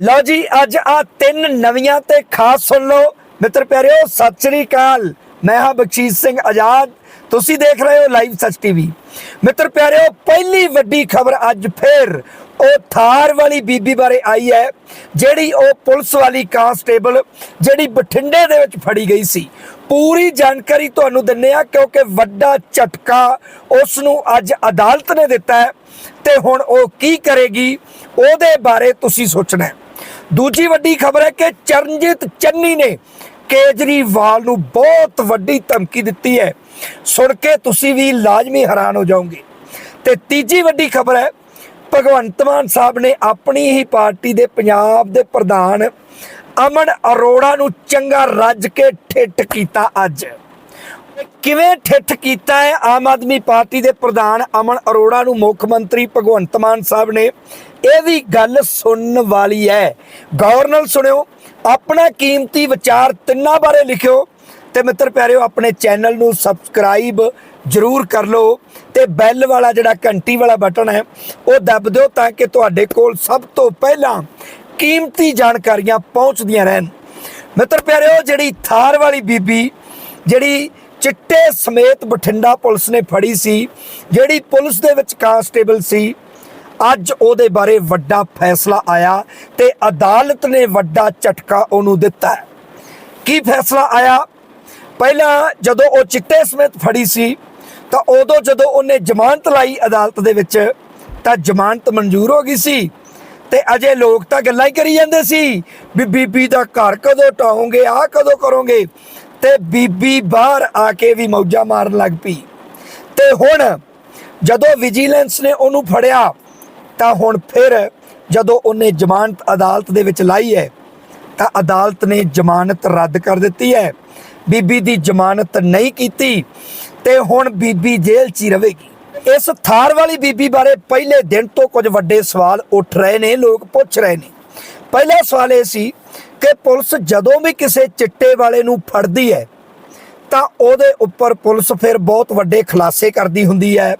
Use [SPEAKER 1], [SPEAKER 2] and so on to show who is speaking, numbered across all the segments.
[SPEAKER 1] ਲਓ ਜੀ, ਅੱਜ ਆ ਤਿੰਨ ਨਵੀਆਂ ਤੇ ਖਾਸ ਸੁਣ ਲਓ। ਮਿੱਤਰ ਪਿਆਰਿਓ, ਸਤਿ ਸ੍ਰੀ ਅਕਾਲ। ਮੈਂ ਹਾਂ ਬਖਸ਼ੀਸ਼ ਸਿੰਘ ਆਜ਼ਾਦ। ਤੁਸੀਂ ਦੇਖ ਰਹੇ ਹੋ ਲਾਈਵ ਸੱਚ ਟੀਵੀ। ਮਿੱਤਰ ਪਿਆਰਿਓ, ਪਹਿਲੀ ਵੱਡੀ ਖਬਰ ਅੱਜ ਫੇਰ ਉਹ ਥਾਰ ਵਾਲੀ ਬੀਬੀ ਬਾਰੇ ਆਈ ਹੈ, ਜਿਹੜੀ ਉਹ ਪੁਲਿਸ ਵਾਲੀ ਕਾਂਸਟੇਬਲ, ਜਿਹੜੀ ਬਠਿੰਡੇ ਦੇ ਵਿੱਚ ਫੜੀ ਗਈ ਸੀ। ਪੂਰੀ ਜਾਣਕਾਰੀ ਤੁਹਾਨੂੰ ਦਿੰਨੇ ਆ ਕਿਉਂਕਿ ਵੱਡਾ ਝਟਕਾ ਉਸ ਨੂੰ ਅੱਜ ਅਦਾਲਤ ਨੇ ਦਿੱਤਾ ਹੈ। ਤੇ ਹੁਣ ਉਹ ਕੀ ਕਰੇਗੀ, ਉਹਦੇ ਬਾਰੇ ਤੁਸੀਂ ਸੋਚਣਾ ਹੈ। ਦੂਜੀ ਵੱਡੀ ਖਬਰ ਹੈ ਕਿ ਚਰਨਜੀਤ ਚੰਨੀ ਨੇ ਕੇਜਰੀਵਾਲ ਨੂੰ ਬਹੁਤ ਵੱਡੀ ਧਮਕੀ ਦਿੱਤੀ ਹੈ। ਸੁਣ ਕੇ ਤੁਸੀਂ ਵੀ ਲਾਜ਼ਮੀ ਹੈਰਾਨ ਹੋ ਜਾਓਗੇ। ਤੇ ਤੀਜੀ ਵੱਡੀ ਖਬਰ ਹੈ, ਭਗਵੰਤ ਮਾਨ ਸਾਹਿਬ ਨੇ ਆਪਣੀ ਹੀ ਪਾਰਟੀ ਦੇ ਪੰਜਾਬ ਦੇ ਪ੍ਰਧਾਨ ਅਮਨ ਅਰੋੜਾ ਨੂੰ ਚੰਗਾ ਰੱਜ ਕੇ ਠਿੱਠ ਕੀਤਾ ਅੱਜ। ਕਿਵੇਂ ਠਿੱਠ ਕੀਤਾ ਹੈ ਆਮ ਆਦਮੀ ਪਾਰਟੀ ਦੇ ਪ੍ਰਧਾਨ ਅਮਨ ਅਰੋੜਾ ਨੂੰ ਮੁੱਖ ਮੰਤਰੀ ਭਗਵੰਤ ਮਾਨ ਸਾਹਿਬ ਨੇ? ਇਹ ਵੀ ਗੱਲ ਸੁਣਨ ਵਾਲੀ ਹੈ। ਗੌਰ ਨਾਲ ਸੁਣਿਓ, ਆਪਣਾ ਕੀਮਤੀ ਵਿਚਾਰ ਤਿੰਨਾਂ ਬਾਰੇ ਲਿਖਿਓ ਤੇ ਮਿੱਤਰ ਪਿਆਰਿਓ, ਆਪਣੇ ਚੈਨਲ ਨੂੰ ਸਬਸਕ੍ਰਾਈਬ ਜਰੂਰ ਕਰ ਲਓ ਤੇ ਬੈਲ ਵਾਲਾ ਜਿਹੜਾ ਘੰਟੀ ਵਾਲਾ ਬਟਨ ਹੈ, ਉਹ ਦੱਬ ਦਿਓ ਤਾਂ ਕਿ ਤੁਹਾਡੇ ਕੋਲ ਸਭ ਤੋਂ ਪਹਿਲਾਂ ਕੀਮਤੀ ਜਾਣਕਾਰੀਆਂ ਪਹੁੰਚਦੀਆਂ ਰਹਿਣ। ਮਿੱਤਰ ਪਿਆਰਿਓ, ਜਿਹੜੀ ਥਾਰ ਵਾਲੀ ਬੀਬੀ, ਜਿਹੜੀ ਚਿੱਟੇ ਸਮੇਤ ਬਠਿੰਡਾ ਪੁਲਿਸ ਨੇ ਫੜੀ ਸੀ, ਜਿਹੜੀ ਪੁਲਿਸ ਦੇ ਵਿੱਚ ਕਾਂਸਟੇਬਲ ਸੀ। ਅੱਜ ਉਹਦੇ ਬਾਰੇ ਵੱਡਾ ਫੈਸਲਾ ਆਇਆ ਤੇ ਅਦਾਲਤ ਨੇ ਵੱਡਾ ਝਟਕਾ ਉਹਨੂੰ ਦਿੱਤਾ। ਕੀ ਫੈਸਲਾ ਆਇਆ? ਪਹਿਲਾਂ ਜਦੋਂ ਉਹ ਚਿੱਟੇ ਸਮੇਤ ਫੜੀ ਸੀ, ਤਾਂ ਉਦੋਂ ਜਦੋਂ ਉਹਨੇ ਜ਼ਮਾਨਤ ਲਾਈ ਅਦਾਲਤ ਦੇ ਵਿੱਚ, ਤਾਂ ਜ਼ਮਾਨਤ ਮਨਜ਼ੂਰ ਹੋ ਗਈ ਸੀ। ਤੇ ਅਜੇ ਲੋਕ ਤਾਂ ਗੱਲਾਂ ਹੀ ਕਰੀ ਜਾਂਦੇ ਸੀ ਵੀ ਬੀਬੀ ਦਾ ਘਰ ਕਦੋਂ ਟਾਉਂਗੇ ਆ ਕਦੋਂ ਕਰੋਗੇ? ਤੇ ਬੀਬੀ ਬਾਹਰ ਆ ਕੇ ਵੀ ਮੌਜਾਂ ਮਾਰਨ ਲੱਗ ਪਈ। ਤੇ ਹੁਣ ਜਦੋਂ ਵਿਜੀਲੈਂਸ ਨੇ ਉਹਨੂੰ ਫੜਿਆ, ਤਾਂ ਹੁਣ ਫਿਰ ਜਦੋਂ ਉਹਨੇ ਜ਼ਮਾਨਤ ਅਦਾਲਤ ਦੇ ਵਿੱਚ ਲਾਈ ਹੈ, ਤਾਂ ਅਦਾਲਤ ਨੇ ਜ਼ਮਾਨਤ ਰੱਦ ਕਰ ਦਿੱਤੀ ਹੈ। ਬੀਬੀ ਦੀ ਜ਼ਮਾਨਤ ਨਹੀਂ ਕੀਤੀ ਤੇ ਹੁਣ ਬੀਬੀ ਜੇਲ੍ਹ 'ਚ ਹੀ ਰਹੇਗੀ। ਇਸ ਥਾਰ ਵਾਲੀ ਬੀਬੀ ਬਾਰੇ ਪਹਿਲੇ ਦਿਨ ਤੋਂ ਕੁਝ ਵੱਡੇ ਸਵਾਲ ਉੱਠ ਰਹੇ ਨੇ, ਲੋਕ ਪੁੱਛ ਰਹੇ ਨੇ। ਪਹਿਲਾ ਸਵਾਲ ਇਹ ਸੀ ਕਿ ਪੁਲਿਸ ਜਦੋਂ ਵੀ ਕਿਸੇ ਚਿੱਟੇ ਵਾਲੇ ਨੂੰ ਫੜਦੀ ਹੈ, ਤਾਂ ਉਹਦੇ ਉੱਪਰ ਪੁਲਿਸ ਫਿਰ ਬਹੁਤ ਵੱਡੇ ਖੁਲਾਸੇ ਕਰਦੀ ਹੁੰਦੀ ਹੈ,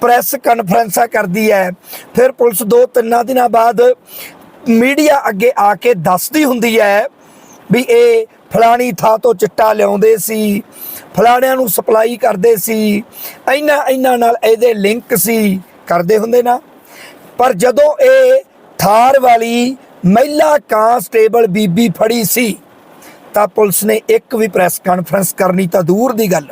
[SPEAKER 1] ਪ੍ਰੈਸ ਕਾਨਫਰੰਸਾਂ ਕਰਦੀ ਹੈ, ਫਿਰ ਪੁਲਿਸ ਦੋ ਤਿੰਨਾਂ ਦਿਨਾਂ ਬਾਅਦ ਮੀਡੀਆ ਅੱਗੇ ਆ ਕੇ ਦੱਸਦੀ ਹੁੰਦੀ ਹੈ ਵੀ ਇਹ ਫਲਾਣੀ ਥਾਂ ਤੋਂ ਚਿੱਟਾ ਲਿਆਉਂਦੇ ਸੀ, ਫਲਾਣਿਆਂ ਨੂੰ ਸਪਲਾਈ ਕਰਦੇ ਸੀ, ਇੰਨਾ ਇੰਨਾ ਨਾਲ ਇਹਦੇ ਲਿੰਕ ਸੀ, ਕਰਦੇ ਹੁੰਦੇ ਨਾ। ਪਰ ਜਦੋਂ ਇਹ ਥਾਰ ਵਾਲੀ ਮਹਿਲਾ ਕਾਂਸਟੇਬਲ ਬੀਬੀ ਫੜੀ ਸੀ, ਤਾਂ ਪੁਲਿਸ ਨੇ ਇੱਕ ਵੀ ਪ੍ਰੈਸ ਕਾਨਫਰੰਸ ਕਰਨੀ ਤਾਂ ਦੂਰ ਦੀ ਗੱਲ।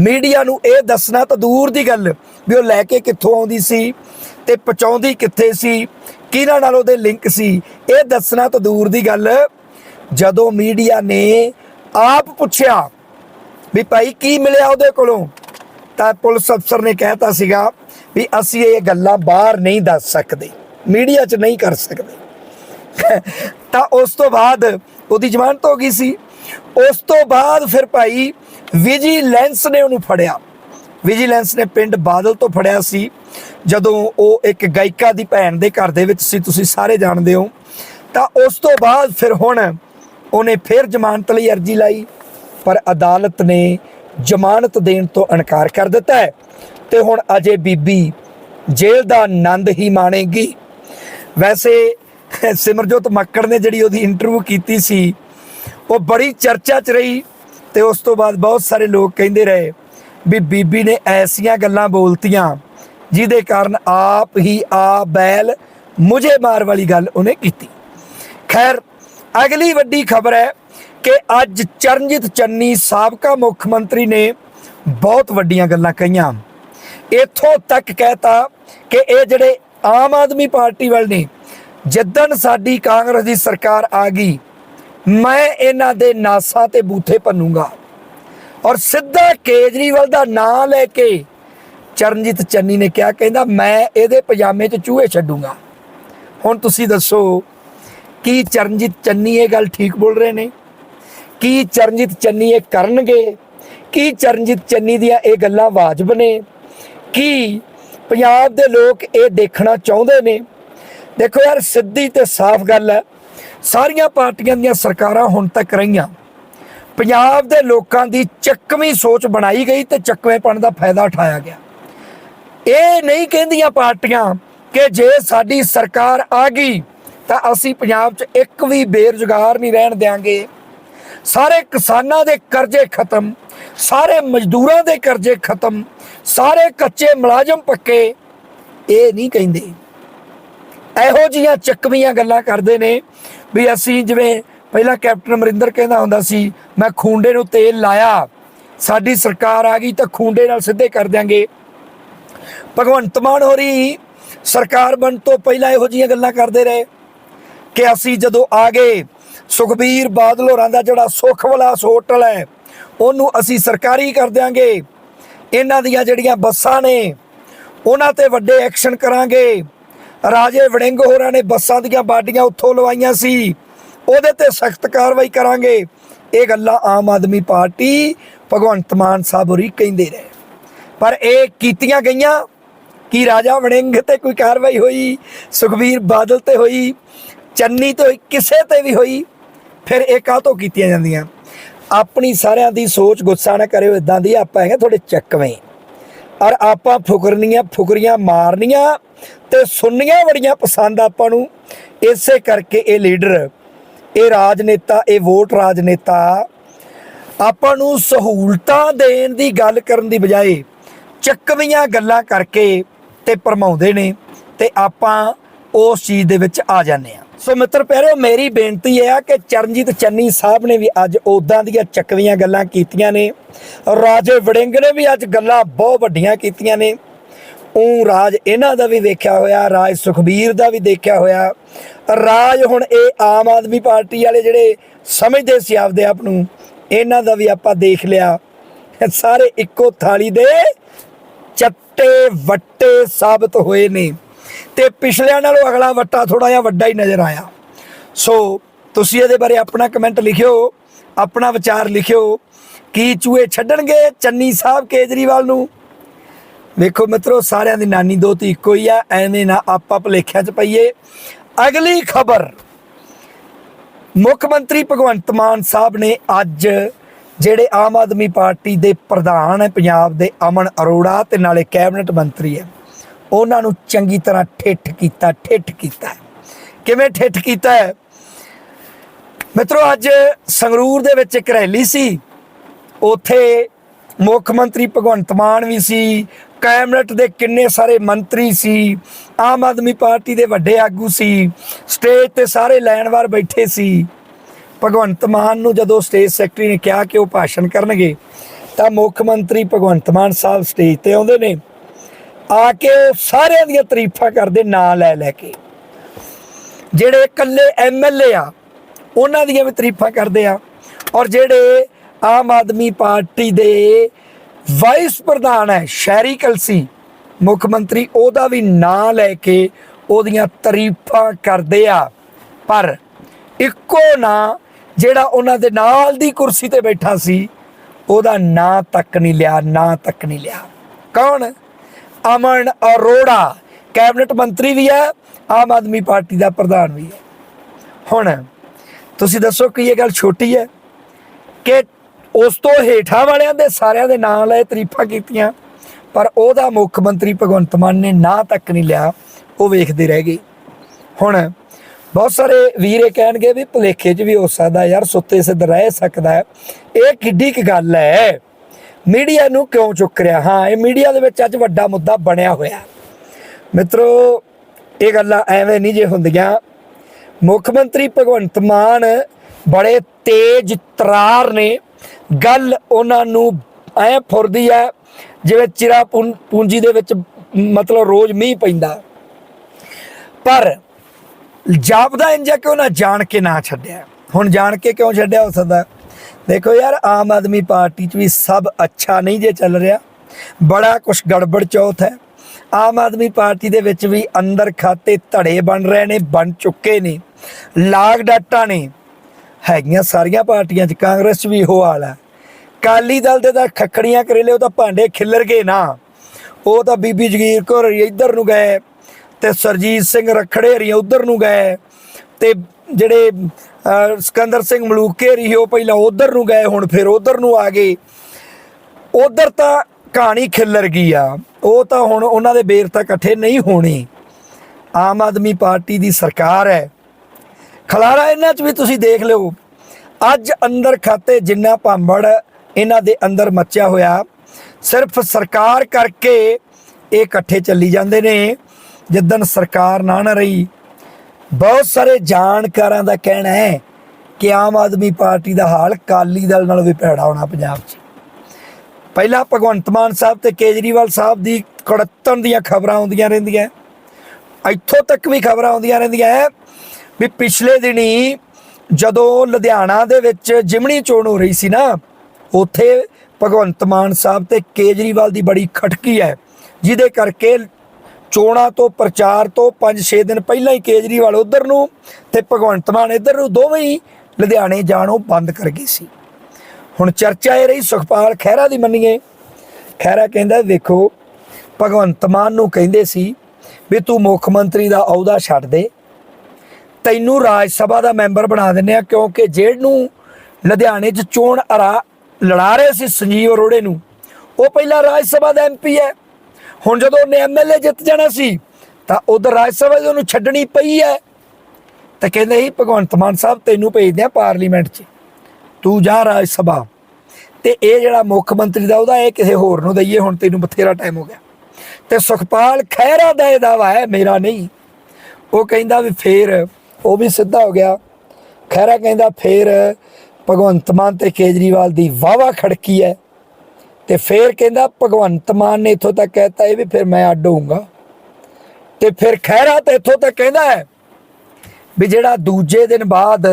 [SPEAKER 1] ਮੀਡੀਆ ਨੂੰ ਇਹ ਦੱਸਣਾ ਤਾਂ ਦੂਰ ਦੀ ਗੱਲ ਵੀ ਉਹ ਲੈ ਕੇ ਕਿੱਥੋਂ ਆਉਂਦੀ ਸੀ ਤੇ ਪਹੁੰਚਾਉਂਦੀ ਕਿੱਥੇ ਸੀ, ਕਿਹਨਾਂ ਨਾਲ ਉਹਦੇ ਲਿੰਕ ਸੀ, ਇਹ ਦੱਸਣਾ ਤਾਂ ਦੂਰ ਦੀ ਗੱਲ। ਜਦੋਂ ਮੀਡੀਆ ਨੇ ਆਪ ਪੁੱਛਿਆ ਵੀ ਭਾਈ ਕੀ ਮਿਲਿਆ ਉਹਦੇ ਕੋਲੋਂ, ਤਾਂ ਪੁਲਿਸ ਅਫਸਰ ਨੇ ਕਹਿਤਾ ਸੀਗਾ ਵੀ ਅਸੀਂ ਇਹ ਗੱਲਾਂ ਬਾਹਰ ਨਹੀਂ ਦੱਸ ਸਕਦੇ, ਮੀਡੀਆ 'ਚ ਨਹੀਂ ਕਰ ਸਕਦੇ। ਤਾਂ ਉਸ ਤੋਂ ਬਾਅਦ ਉਹਦੀ ਜ਼ਮਾਨਤ ਹੋ ਗਈ ਸੀ। ਉਸ ਤੋਂ ਬਾਅਦ ਫਿਰ ਭਾਈ ਵਿਜੀਲੈਂਸ ਨੇ ਉਹਨੂੰ ਫੜਿਆ। ਵਿਜੀਲੈਂਸ ਨੇ ਪਿੰਡ ਬਾਦਲ ਤੋਂ ਫੜਿਆ ਸੀ। ਜਦੋਂ ਉਹ ਇੱਕ ਗਾਇਕਾ ਦੀ ਭੈਣ ਦੇ ਘਰ ਦੇ ਵਿੱਚ ਸੀ, ਤੁਸੀਂ ਸਾਰੇ ਜਾਣਦੇ ਹੋ। ਤਾਂ ਉਸ ਤੋਂ ਬਾਅਦ ਫਿਰ ਹੁਣ ਉਹਨੇ ਫਿਰ ਜ਼ਮਾਨਤ ਲਈ ਅਰਜ਼ੀ ਲਾਈ, ਪਰ ਅਦਾਲਤ ਨੇ ਜ਼ਮਾਨਤ ਦੇਣ ਤੋਂ ਇਨਕਾਰ ਕਰ ਦਿੱਤਾ ਹੈ। ਤੇ ਹੁਣ ਅਜੇ ਬੀਬੀ ਜੇਲ੍ਹ ਦਾ ਆਨੰਦ ਹੀ ਮਾਣੇਗੀ। ਵੈਸੇ ਸਿਮਰਜੋਤ ਮੱਕੜ ਨੇ ਜਿਹੜੀ ਉਹਦੀ ਇੰਟਰਵਿਊ ਕੀਤੀ ਸੀ, ਉਹ ਬੜੀ ਚਰਚਾ 'ਚ ਰਹੀ ਤੇ ਉਸ ਤੋਂ ਬਾਅਦ ਬਹੁਤ ਸਾਰੇ ਲੋਕ ਕਹਿੰਦੇ ਰਹੇ ਵੀ ਬੀਬੀ ਨੇ ਐਸੀਆਂ ਗੱਲਾਂ ਬੋਲਤੀਆਂ ਜਿਹਦੇ ਕਾਰਨ ਆਪ ਹੀ ਆ ਬੈਲ ਮੁਝੇ ਮਾਰ ਵਾਲੀ ਗੱਲ ਉਹਨੇ ਕੀਤੀ। ਖੈਰ, ਅਗਲੀ ਵੱਡੀ ਖਬਰ ਹੈ ਕਿ ਅੱਜ ਚਰਨਜੀਤ ਚੰਨੀ ਸਾਬਕਾ ਮੁੱਖ ਮੰਤਰੀ ਨੇ ਬਹੁਤ ਵੱਡੀਆਂ ਗੱਲਾਂ ਕਹੀਆਂ। ਇੱਥੋਂ ਤੱਕ ਕਹਿਤਾ ਕਿ ਇਹ ਜਿਹੜੇ ਆਮ ਆਦਮੀ ਪਾਰਟੀ ਵਾਲੇ ਨੇ ਜਿੱਦਣ ਸਾਡੀ ਕਾਂਗਰਸ ਦੀ ਸਰਕਾਰ ਆ ਗਈ, ਮੈਂ ਇਹਨਾਂ ਦੇ ਨਾਸਾਂ ਤੇ ਬੂਥੇ ਭੰਨੂਗਾ। ਔਰ ਸਿੱਧਾ ਕੇਜਰੀਵਾਲ ਦਾ ਨਾਂ ਲੈ ਕੇ ਚਰਨਜੀਤ ਚੰਨੀ ਨੇ ਕਿਹਾ, ਕਹਿੰਦਾ, ਮੈਂ ਇਹਦੇ ਪਜਾਮੇ 'ਚ ਚੂਹੇ ਛੱਡੂਗਾ। ਹੁਣ ਤੁਸੀਂ ਦੱਸੋ, ਕੀ ਚਰਨਜੀਤ ਚੰਨੀ ਇਹ ਗੱਲ ਠੀਕ ਬੋਲ ਰਹੇ ਨੇ? ਕੀ ਚਰਨਜੀਤ ਚੰਨੀ ਇਹ ਕਰਨਗੇ? ਕੀ ਚਰਨਜੀਤ ਚੰਨੀ ਦੀਆਂ ਇਹ ਗੱਲਾਂ ਵਾਜਬ ਨੇ? ਕੀ ਪੰਜਾਬ ਦੇ ਲੋਕ ਇਹ ਦੇਖਣਾ ਚਾਹੁੰਦੇ ਨੇ? ਦੇਖੋ ਯਾਰ, ਸਿੱਧੀ ਤੇ ਸਾਫ਼ ਗੱਲ ਹੈ। ਸਾਰੀਆਂ ਪਾਰਟੀਆਂ ਦੀਆਂ ਸਰਕਾਰਾਂ ਹੁਣ ਤੱਕ ਰਹੀਆਂ। ਪੰਜਾਬ ਦੇ ਲੋਕਾਂ ਦੀ ਚੱਕਵੀਂ ਸੋਚ ਬਣਾਈ ਗਈ ਤੇ ਚੱਕਵੇਂਪਣ ਦਾ ਫਾਇਦਾ ਉਠਾਇਆ ਗਿਆ। ਇਹ ਨਹੀਂ ਕਹਿੰਦੀਆਂ ਪਾਰਟੀਆਂ ਕਿ ਜੇ ਸਾਡੀ ਸਰਕਾਰ ਆ ਗਈ, ਤਾਂ ਅਸੀਂ ਪੰਜਾਬ 'ਚ ਇੱਕ ਵੀ ਬੇਰੁਜ਼ਗਾਰ ਨਹੀਂ ਰਹਿਣ ਦਿਆਂਗੇ। ਸਾਰੇ ਕਿਸਾਨਾਂ ਦੇ ਕਰਜ਼ੇ ਖਤਮ, ਸਾਰੇ ਮਜ਼ਦੂਰਾਂ ਦੇ ਕਰਜ਼ੇ ਖਤਮ, ਸਾਰੇ ਕੱਚੇ ਮੁਲਾਜ਼ਮ ਪੱਕੇ। ਇਹ ਨਹੀਂ ਕਹਿੰਦੇ। ਇਹੋ ਜੀਆਂ ਚੱਕਵੀਆਂ ਗੱਲਾਂ ਕਰਦੇ ਨੇ ਵੀ ਅਸੀਂ ਜਿਵੇਂ ਪਹਿਲਾਂ ਕੈਪਟਨ ਅਮਰਿੰਦਰ ਕਹਿੰਦਾ ਹੁੰਦਾ ਸੀ, ਮੈਂ ਖੂੰਡੇ ਨੂੰ ਤੇਲ ਲਾਇਆ, ਸਾਡੀ ਸਰਕਾਰ ਆ ਗਈ ਤਾਂ ਖੂੰਡੇ ਨਾਲ ਸਿੱਧੇ ਕਰ ਦਿਆਂਗੇ। ਭਗਵੰਤ ਮਾਨ ਹੋਰੀ ਸਰਕਾਰ ਬਣ ਤੋਂ ਪਹਿਲਾਂ ਇਹੋ ਜੀਆਂ ਗੱਲਾਂ ਕਰਦੇ ਰਹੇ ਕਿ ਅਸੀਂ ਜਦੋਂ ਆ ਗਏ, ਸੁਖਬੀਰ ਬਾਦਲ ਹੋਰਾਂ ਦਾ ਜਿਹੜਾ ਸੁਖ ਵਿਲਾਸ ਹੋਟਲ ਹੈ, ਉਹਨੂੰ ਅਸੀਂ ਸਰਕਾਰੀ ਕਰ ਦਿਆਂਗੇ। ਇਹਨਾਂ ਦੀਆਂ ਜਿਹੜੀਆਂ ਬੱਸਾਂ ਨੇ, ਉਹਨਾਂ ਤੇ ਵੱਡੇ ਐਕਸ਼ਨ ਕਰਾਂਗੇ। ਰਾਜੇ ਵੜਿੰਗ ਹੋਰਾਂ ਨੇ ਬੱਸਾਂ ਦੀਆਂ ਬਾਡੀਆਂ ਉੱਥੋਂ ਲਵਾਈਆਂ ਸੀ। ਉਹਦੇ ਤੇ ਸਖਤ ਕਾਰਵਾਈ ਕਰਾਂਗੇ। ਇਹ ਗੱਲਾਂ ਆਮ ਆਦਮੀ ਪਾਰਟੀ ਭਗਵੰਤ ਮਾਨ ਸਾਹਿਬ ਹੋਰੀ ਕਹਿੰਦੇ ਰਹੇ ਪਰ ਇਹ ਕੀਤੀਆਂ ਗਈਆਂ ਕੀ ਰਾਜਾ ਵੜਿੰਗ ਤੇ ਕੋਈ ਕਾਰਵਾਈ ਹੋਈ, ਸੁਖਬੀਰ ਬਾਦਲ ਤੇ ਹੋਈ, ਚੰਨੀ ਤੇ ਹੋਈ ਕਿਸੇ ਤੇ ਵੀ ਹੋਈ, ਫਿਰ ਇਹ ਕਾਹਤੋਂ ਕੀਤੀਆਂ ਜਾਂਦੀਆਂ? ਆਪਣੀ ਸਾਰਿਆਂ ਦੀ ਸੋਚ ਗੁੱਸਾ ਨਾ ਕਰਿਓ ਇਦਾਂ ਦੀ ਆਪਾਂ ਹੈਗੇ ਥੋੜੇ ਚੱਕਵੇਂ ਔਰ ਆਪਾਂ ਫੁਕਰਨੀਆਂ, ਫੁਕਰੀਆਂ ਮਾਰਨੀਆਂ ਤੇ ਸੁਣਨੀਆਂ ਬੜੀਆਂ ਪਸੰਦ ਆਪਾਂ ਨੂੰ। ਇਸੇ ਕਰਕੇ ਇਹ ਲੀਡਰ, ਇਹ ਰਾਜਨੇਤਾ, ਇਹ ਵੋਟ ਰਾਜਨੇਤਾ, ਆਪਾਂ ਨੂੰ ਸਹੂਲਤਾਂ ਦੇਣ ਦੀ ਗੱਲ ਕਰਨ ਦੀ ਬਜਾਏ ਚੱਕਵੀਆਂ ਗੱਲਾਂ ਕਰਕੇ ਤੇ ਭਰਮਾਉਂਦੇ ਨੇ ਤੇ ਆਪਾਂ ਉਸ ਚੀਜ਼ ਦੇ ਵਿੱਚ ਆ ਜਾਂਦੇ ਆ ਸੋ ਮਿੱਤਰ ਪਿਆਰਿਓ, ਮੇਰੀ ਬੇਨਤੀ ਹੈ ਕਿ ਚਰਨਜੀਤ ਚੰਨੀ ਸਾਹਿਬ ਨੇ ਵੀ ਅੱਜ ਉਦਾਂ ਦੀਆਂ ਚੱਕਵੀਆਂ ਗੱਲਾਂ ਕੀਤੀਆਂ ਨੇ। ਰਾਜੇ ਵੜਿੰਗ ਨੇ ਵੀ ਅੱਜ ਗੱਲਾਂ ਬਹੁਤ ਵੱਡੀਆਂ ਕੀਤੀਆਂ ਨੇ। ਉਹ ਰਾਜ ਇਹਨਾਂ ਦਾ ਵੀ ਵੇਖਿਆ ਹੋਇਆ, ਰਾਜ ਸੁਖਬੀਰ ਦਾ ਵੀ ਦੇਖਿਆ ਹੋਇਆ। ਰਾਜ ਹੁਣ ਇਹ ਆਮ ਆਦਮੀ ਪਾਰਟੀ ਵਾਲੇ ਜਿਹੜੇ ਸਮਝਦੇ ਸੀ ਆਪਦੇ ਆਪ ਨੂੰ, ਇਹਨਾਂ ਦਾ ਵੀ ਆਪਾਂ ਦੇਖ ਲਿਆ। ਸਾਰੇ ਇੱਕੋ ਥਾਲੀ ਦੇ ਚੱਟੇ ਵੱਟੇ ਸਾਬਤ ਹੋਏ ਨੇ। ਤੇ ਪਿਛਲਿਆਂ ਨਾਲੋਂ ਅਗਲਾ ਵੱਟਾ ਥੋੜਾ ਜਿਹਾ ਵੱਡਾ ਹੀ ਨਜ਼ਰ ਆਇਆ। ਸੋ ਤੁਸੀਂ ਇਹਦੇ ਬਾਰੇ ਆਪਣਾ ਕਮੈਂਟ ਲਿਖਿਓ, ਆਪਣਾ ਵਿਚਾਰ ਲਿਖਿਓ, ਕੀ ਚੂਹੇ ਛੱਡਣਗੇ ਚੰਨੀ ਸਾਹਿਬ ਕੇਜਰੀਵਾਲ ਨੂੰ? ਵੇਖੋ ਮਿੱਤਰੋ, ਸਾਰਿਆਂ ਦੀ ਨਾਨੀ ਦੋਤੀ ਇੱਕੋ ਹੀ ਆ, ਐਵੇਂ ਨਾ ਆਪਾਂ ਭਲੇਖਿਆਂ 'ਚ ਪਈਏ। ਅਗਲੀ ਖਬਰ, ਮੁੱਖ ਮੰਤਰੀ ਭਗਵੰਤ ਮਾਨ ਸਾਹਿਬ ਨੇ ਅੱਜ ਜਿਹੜੇ ਆਮ ਆਦਮੀ ਪਾਰਟੀ ਦੇ ਪ੍ਰਧਾਨ ਹੈ, ਪੰਜਾਬ ਦੇ ਅਮਨ ਅਰੋੜਾ ਤੇ ਨਾਲੇ ਕੈਬਨਿਟ ਮੰਤਰੀ ਹੈ। ਉਹਨਾਂ ਨੂੰ ਚੰਗੀ ਤਰ੍ਹਾਂ ਠਿੱਠ ਕੀਤਾ ਠਿੱਠ ਕੀਤਾ ਕਿਵੇਂ ਠਿੱਠ ਕੀਤਾ ਹੈ? ਮਿੱਤਰੋ, ਅੱਜ ਸੰਗਰੂਰ ਦੇ ਵਿੱਚ ਇੱਕ ਰੈਲੀ ਸੀ। ਉੱਥੇ ਮੁੱਖ ਮੰਤਰੀ ਭਗਵੰਤ ਮਾਨ ਵੀ ਸੀ, ਕੈਬਨਿਟ ਦੇ ਕਿੰਨੇ ਸਾਰੇ ਮੰਤਰੀ ਸੀ, ਆਮ ਆਦਮੀ ਪਾਰਟੀ ਦੇ ਵੱਡੇ ਆਗੂ ਸੀ, ਸਟੇਜ ਤੇ ਸਾਰੇ ਲਾਈਨਵਾਰ ਬੈਠੇ ਸੀ। ਭਗਵੰਤ ਮਾਨ ਨੂੰ ਜਦੋਂ ਸਟੇਜ ਸੈਕਟਰੀ ਨੇ ਕਿਹਾ ਕਿ ਉਹ ਭਾਸ਼ਣ ਕਰਨਗੇ, ਤਾਂ ਮੁੱਖ ਮੰਤਰੀ ਭਗਵੰਤ ਮਾਨ ਸਾਹਿਬ ਸਟੇਜ ਤੇ ਆਉਂਦੇ ਨੇ। ਆ ਕੇ ਉਹ ਸਾਰਿਆਂ ਦੀਆਂ ਤਾਰੀਫਾਂ ਕਰਦੇ, ਨਾਂ ਲੈ ਲੈ ਕੇ। ਜਿਹੜੇ ਇਕੱਲੇ ਐਮਐਲਏ ਆ, ਉਹਨਾਂ ਦੀਆਂ ਵੀ ਤਾਰੀਫਾਂ ਕਰਦੇ ਆ। ਔਰ ਜਿਹੜੇ ਆਮ ਆਦਮੀ ਪਾਰਟੀ ਦੇ ਵਾਈਸ ਪ੍ਰਧਾਨ ਹੈ, ਸ਼ਹਿਰੀ ਕਲਸੀ, ਮੁੱਖ ਮੰਤਰੀ, ਉਹਦਾ ਵੀ ਨਾਂ ਲੈ ਕੇ ਉਹਦੀਆਂ ਤਾਰੀਫਾਂ ਕਰਦੇ ਆ। ਪਰ ਇੱਕੋ ਨਾਂ ਜਿਹੜਾ ਉਹਨਾਂ ਦੇ ਨਾਲ ਦੀ ਕੁਰਸੀ ਤੇ ਬੈਠਾ ਸੀ, ਉਹਦਾ ਨਾਂ ਤੱਕ ਨਹੀਂ ਲਿਆ, ਨਾਂ ਤੱਕ ਨਹੀਂ ਲਿਆ। ਕੌਣ? ਅਮਨ ਅਰੋੜਾ, ਕੈਬਨਿਟ ਮੰਤਰੀ ਵੀ ਹੈ, ਆਮ ਆਦਮੀ ਪਾਰਟੀ ਦਾ ਪ੍ਰਧਾਨ ਵੀ ਹੈ। ਹੁਣ ਤੁਸੀਂ ਦੱਸੋ ਕਿ ਇਹ ਗੱਲ ਛੋਟੀ ਹੈ ਕਿ ਉਸ ਤੋਂ ਹੇਠਾਂ ਵਾਲਿਆਂ ਦੇ ਸਾਰਿਆਂ ਦੇ ਨਾਂ ਲਏ ਤਰੀਫਾਂ ਕੀਤੀਆਂ, ਪਰ ਉਹਦਾ ਮੁੱਖ ਮੰਤਰੀ ਭਗਵੰਤ ਮਾਨ ਨੇ ਨਾਂ ਤੱਕ ਨਹੀਂ ਲਿਆ, ਉਹ ਵੇਖਦੇ ਰਹਿ ਗਏ। ਹੁਣ ਬਹੁਤ ਸਾਰੇ ਵੀਰੇ ਕਹਿਣਗੇ ਵੀ ਭੁਲੇਖੇ 'ਚ ਵੀ ਹੋ ਸਕਦਾ ਯਾਰ, ਸੁੱਤੇ ਸਿੱਧ ਰਹਿ ਸਕਦਾ ਇਹ ਕਿੱਡੀ ਕੁ ਗੱਲ ਹੈ। ਮੀਡੀਆ ਨੂੰ ਕਿਉਂ ਚੁੱਕ ਰਿਹਾ? ਹਾਂ, ਇਹ ਮੀਡੀਆ ਦੇ ਵਿੱਚ ਅੱਜ ਵੱਡਾ ਮੁੱਦਾ ਬਣਿਆ ਹੋਇਆ। ਮਿੱਤਰੋ, ਇਹ ਗੱਲਾਂ ਐਵੇਂ ਨਹੀਂ ਜੇ ਹੁੰਦੀਆਂ। ਮੁੱਖ ਮੰਤਰੀ ਭਗਵੰਤ ਮਾਨ ਬੜੇ ਤੇਜ਼ ਤਰਾਰ ਨੇ। ਗੱਲ ਉਹਨਾਂ ਨੂੰ ਐ ਫੁਰਦੀ ਹੈ ਜਿਵੇਂ ਚਿਰਾ ਪੂੰ- ਪੂੰਜੀ ਦੇ ਵਿੱਚ ਮਤਲਬ ਰੋਜ਼ ਮੀਂਹ ਪੈਂਦਾ। ਪਰ ਜਾਪਦਾ ਇੰਜ ਹੈ ਕਿ ਉਹਨਾਂ ਜਾਣ ਕੇ ਨਾ ਛੱਡਿਆ। ਹੁਣ ਜਾਣ ਕੇ ਕਿਉਂ ਛੱਡਿਆ ਹੋ ਸਕਦਾ? ਦੇਖੋ ਯਾਰ, ਆਮ ਆਦਮੀ ਪਾਰਟੀ 'ਚ ਵੀ ਸਭ ਅੱਛਾ ਨਹੀਂ ਜੇ ਚੱਲ ਰਿਹਾ। ਬੜਾ ਕੁਝ ਗੜਬੜ ਚੌਥ ਹੈ। ਆਮ ਆਦਮੀ ਪਾਰਟੀ ਦੇ ਵਿੱਚ ਵੀ ਅੰਦਰ ਖਾਤੇ ਧੜੇ ਬਣ ਰਹੇ ਨੇ, ਬਣ ਚੁੱਕੇ ਨੇ। ਲਾਗ ਡਾਟਾ ਨੇ। ਹੈਗੀਆਂ ਸਾਰੀਆਂ ਪਾਰਟੀਆਂ 'ਚ, ਕਾਂਗਰਸ 'ਚ ਵੀ ਇਹੋ ਹਾਲ ਹੈ। ਕਾਲੀ ਦਲ ਦੇ ਤਾਂ ਖੱਖੜੀਆਂ ਕਰੇਲੇ ਉਹ ਤਾਂ ਭਾਂਡੇ ਖਿੱਲਰ ਗਏ ਨਾ। ਉਹ ਤਾਂ ਬੀਬੀ ਜਗੀਰ ਕੌਰ ਇੱਧਰ ਨੂੰ ਗਏ ਤੇ ਸਰਜੀਤ ਸਿੰਘ ਰਖੜੇ ਹਰੀ ਉਧਰ ਨੂੰ ਗਏ ਤੇ ਜਿਹੜੇ ਅਹ, ਸਿਕੰਦਰ ਸਿੰਘ ਮਲੂਕੇ ਰਹੀ ਉਹ ਪਹਿਲਾਂ ਉਧਰ ਨੂੰ ਗਏ ਹੁਣ ਫਿਰ ਉਧਰ ਨੂੰ ਆ ਗਏ। ਉਧਰ ਤਾਂ ਕਹਾਣੀ ਖਿੱਲਰ ਗਈ ਆ। ਉਹ ਤਾਂ ਹੁਣ ਉਹਨਾਂ ਦੇ ਬੇਰ ਤਾਂ ਇਕੱਠੇ ਨਹੀਂ ਹੋਣੇ। ਆਮ ਆਦਮੀ ਪਾਰਟੀ ਦੀ ਸਰਕਾਰ ਹੈ। ਖਲਾਰਾ ਇਹਨਾਂ 'ਚ ਵੀ ਤੁਸੀਂ ਦੇਖ ਲਿਓ। ਅੱਜ ਅੰਦਰ ਖਾਤੇ ਜਿੰਨਾ ਭਾਂਬੜ ਇਹਨਾਂ ਦੇ ਅੰਦਰ ਮੱਚਿਆ ਹੋਇਆ ਸਿਰਫ ਸਰਕਾਰ ਕਰਕੇ ਇਹ ਇਕੱਠੇ ਚੱਲੀ ਜਾਂਦੇ ਨੇ। ਜਿੱਦਨ ਸਰਕਾਰ ਨਾ ਨਾ ਰਹੀ ਬਹੁਤ ਸਾਰੇ ਜਾਣਕਾਰਾਂ ਦਾ ਕਹਿਣਾ ਹੈ ਕਿ ਆਮ ਆਦਮੀ ਪਾਰਟੀ ਦਾ ਹਾਲ ਕਾਲੀ ਦਲ ਨਾਲੋਂ ਵੀ ਭੈੜਾ ਹੋਣਾ ਪੰਜਾਬ 'ਚ। ਪਹਿਲਾਂ ਭਗਵੰਤ ਮਾਨ ਸਾਹਿਬ ਤੇ ਕੇਜਰੀਵਾਲ ਸਾਹਿਬ ਦੀ ਕੜੱਤਣ ਦੀਆਂ ਖਬਰਾਂ ਆਉਂਦੀਆਂ ਰਹਿੰਦੀਆਂ। ਇੱਥੋਂ ਤੱਕ ਵੀ ਖਬਰਾਂ ਆਉਂਦੀਆਂ ਰਹਿੰਦੀਆਂ ਹੈ ਵੀ ਪਿਛਲੇ ਦਿਨੀ ਜਦੋਂ ਲੁਧਿਆਣਾ ਦੇ ਵਿੱਚ ਜਿਮਣੀ ਚੋਣ ਹੋ ਰਹੀ ਸੀ ਨਾ, ਉੱਥੇ ਭਗਵੰਤ ਮਾਨ ਸਾਹਿਬ ਤੇ ਕੇਜਰੀਵਾਲ ਦੀ ਬੜੀ ਖਟਕੀ ਹੈ। ਜਿਹਦੇ ਕਰਕੇ ਚੋਣਾਂ ਤੋਂ ਪ੍ਰਚਾਰ ਤੋਂ 5-6 ਦਿਨ ਪਹਿਲਾਂ ਹੀ ਕੇਜਰੀਵਾਲ ਉਧਰ ਨੂੰ ਤੇ ਭਗਵੰਤ ਮਾਨ ਇੱਧਰ ਨੂੰ ਦੋਵੇਂ ਹੀ ਲੁਧਿਆਣੇ ਜਾਣੋਂ ਬੰਦ ਕਰ ਗਏ ਸੀ। ਹੁਣ ਚਰਚਾ ਇਹ ਰਹੀ, ਸੁਖਪਾਲ ਖਹਿਰਾ ਦੀ ਮੰਨੀਏ। ਖਹਿਰਾ ਕਹਿੰਦਾ ਦੇਖੋ ਭਗਵੰਤ ਮਾਨ ਨੂੰ ਕਹਿੰਦੇ ਸੀ ਵੀ ਤੂੰ ਮੁੱਖ ਮੰਤਰੀ ਦਾ ਅਹੁਦਾ ਛੱਡ ਦੇ। ਤੈਨੂੰ ਰਾਜ ਸਭਾ ਦਾ ਮੈਂਬਰ ਬਣਾ ਦਿੰਨੇ ਆ ਕਿਉਂਕਿ ਜਿਹਨੂੰ ਲੁਧਿਆਣੇ 'ਚ ਚੋਣ ਅਰਾ, ਲੜਾ ਰਹੇ ਸੀ ਸੰਜੀਵ ਅਰੋੜੇ ਨੂੰ, ਉਹ ਪਹਿਲਾਂ ਰਾਜ ਸਭਾ ਦਾ ਐਮਪੀ ਹੈ। ਹੁਣ ਜਦੋਂ ਉਹਨੇ ਐਮਐਲਏ ਜਿੱਤ ਜਾਣਾ ਸੀ, ਤਾਂ ਉਧਰ ਰਾਜ ਸਭਾ 'ਚ ਉਹਨੂੰ ਛੱਡਣੀ ਪਈ ਹੈ। ਤਾਂ ਕਹਿੰਦੇ ਸੀ, ਭਗਵੰਤ ਮਾਨ ਸਾਹਿਬ, ਤੈਨੂੰ ਭੇਜਦੇ ਆ ਪਾਰਲੀਮੈਂਟ 'ਚ। ਤੂੰ ਜਾ ਰਾਜ ਸਭਾ। ਤੇ ਇਹ ਜਿਹੜਾ ਮੁੱਖ ਮੰਤਰੀ ਦਾ, ਉਹਦਾ ਇਹ ਕਿਸੇ ਹੋਰ ਨੂੰ ਦਈਏ, ਹੁਣ ਤੈਨੂੰ ਬਥੇਰਾ ਟਾਈਮ ਹੋ ਗਿਆ। ਤੇ ਸੁਖਪਾਲ ਖਹਿਰਾ ਦਾ ਇਹ ਦਾਵਾ ਹੈ, ਮੇਰਾ ਨਹੀਂ। ਉਹ ਕਹਿੰਦਾ ਵੀ ਫੇਰ, ਉਹ ਵੀ ਸਿੱਧਾ ਹੋ ਗਿਆ। ਖਹਿਰਾ ਕਹਿੰਦਾ, ਫੇਰ ਭਗਵੰਤ ਮਾਨ ਤੇ ਕੇਜਰੀਵਾਲ ਦੀ ਵਾਵਾ ਖੜਕੀ ਹੈ। ਤੇ ਫੇਰ ਕਹਿੰਦਾ, ਭਗਵੰਤ ਮਾਨ ਨੇ ਇਥੋਂ ਤੱਕ ਕਹਿਤਾ ਇਹ ਵੀ ਫਿਰ ਮੈਂ ਅੱਡ ਹੋਊਂਗਾ। ਤੇ ਫਿਰ ਖਹਿਰਾ ਤੇ ਇੱਥੋਂ ਤੱਕ ਕਹਿੰਦਾ ਹੈ ਵੀ ਜਿਹੜਾ ਦੂਜੇ ਦਿਨ ਬਾਅਦ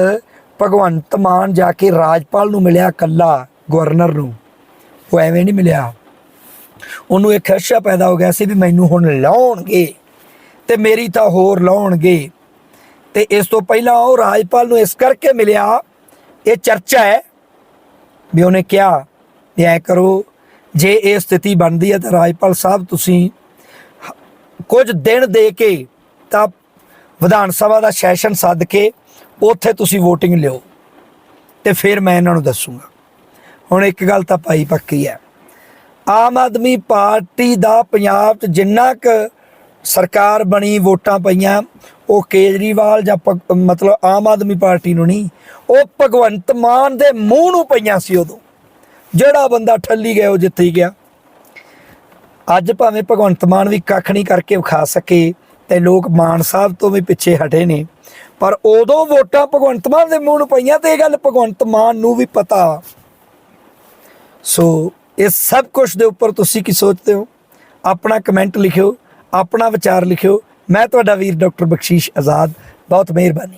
[SPEAKER 1] ਭਗਵੰਤ ਮਾਨ ਜਾ ਕੇ ਰਾਜਪਾਲ ਨੂੰ ਮਿਲਿਆ ਕੱਲਾ ਗਵਰਨਰ ਨੂੰ, ਉਹ ਐਵੇਂ ਨਹੀਂ ਮਿਲਿਆ। ਉਹਨੂੰ ਇੱਕ ਖਸ਼ਾ ਪੈਦਾ ਹੋ ਗਿਆ ਸੀ ਵੀ ਮੈਨੂੰ ਹੁਣ ਲਾਉਣਗੇ ਤੇ ਮੇਰੀ ਤਾਂ ਹੋਰ ਲਾਉਣਗੇ। ਤੇ ਇਸ ਤੋਂ ਪਹਿਲਾਂ ਉਹ ਰਾਜਪਾਲ ਨੂੰ ਇਸ ਕਰਕੇ ਮਿਲਿਆ, ਇਹ ਚਰਚਾ ਹੈ ਵੀ ਉਹਨੇ ਕਿਹਾ ਵੀ ਐ ਕਰੋ ਜੇ ਇਹ ਸਥਿਤੀ ਬਣਦੀ ਹੈ ਤਾਂ ਰਾਜਪਾਲ ਸਾਹਿਬ ਤੁਸੀਂ ਕੁਝ ਦਿਨ ਦੇ ਕੇ ਤਾਂ ਵਿਧਾਨ ਸਭਾ ਦਾ ਸੈਸ਼ਨ ਸੱਦ ਕੇ ਉੱਥੇ ਤੁਸੀਂ VOTING ਲਿਓ ਤੇ ਫਿਰ ਮੈਂ ਇਹਨਾਂ ਨੂੰ ਦੱਸੂਗਾ। ਹੁਣ ਇੱਕ ਗੱਲ ਤਾਂ ਭਾਈ ਪੱਕੀ ਹੈ। ਆਮ ਆਦਮੀ ਪਾਰਟੀ ਦਾ ਪੰਜਾਬ 'ਚ ਜਿੰਨਾ ਕੁ ਸਰਕਾਰ ਬਣੀ, ਵੋਟਾਂ ਪਈਆਂ, ਉਹ ਕੇਜਰੀਵਾਲ ਜਾਂ ਭਗ- ਮਤਲਬ ਆਮ ਆਦਮੀ ਪਾਰਟੀ ਨੂੰ ਨਹੀਂ, ਉਹ ਭਗਵੰਤ ਮਾਨ ਦੇ ਮੂੰਹ ਨੂੰ ਪਈਆਂ ਸੀ ਉਦੋਂ। ਜਿਹੜਾ ਬੰਦਾ ਠੱਲੀ ਗਿਆ, ਉਹ ਜਿੱਤ ਹੀ ਗਿਆ। ਅੱਜ ਭਾਵੇਂ ਭਗਵੰਤ ਮਾਨ ਵੀ ਕੱਖ ਨਹੀਂ ਕਰਕੇ ਵਿਖਾ ਸਕੇ ਤੇ ਲੋਕ ਮਾਨ ਸਾਹਿਬ ਤੋਂ ਵੀ ਪਿੱਛੇ ਹਟੇ ਨੇ, ਪਰ ਉਦੋਂ ਵੋਟਾਂ ਭਗਵੰਤ ਮਾਨ ਦੇ ਮੂੰਹ ਨੂੰ ਪਈਆਂ ਤੇ ਇਹ ਗੱਲ ਭਗਵੰਤ ਮਾਨ ਨੂੰ ਵੀ ਪਤਾ। ਸੋ ਇਹ ਸਭ ਕੁਝ ਦੇ ਉੱਪਰ ਤੁਸੀਂ ਕੀ ਸੋਚਦੇ ਹੋ? ਆਪਣਾ ਕਮੈਂਟ ਲਿਖਿਓ, ਆਪਣਾ ਵਿਚਾਰ ਲਿਖਿਓ। ਮੈਂ ਤੁਹਾਡਾ ਵੀਰ ਡਾਕਟਰ ਬਖਸ਼ੀਸ਼ ਆਜ਼ਾਦ। ਬਹੁਤ ਮਿਹਰਬਾਨੀ।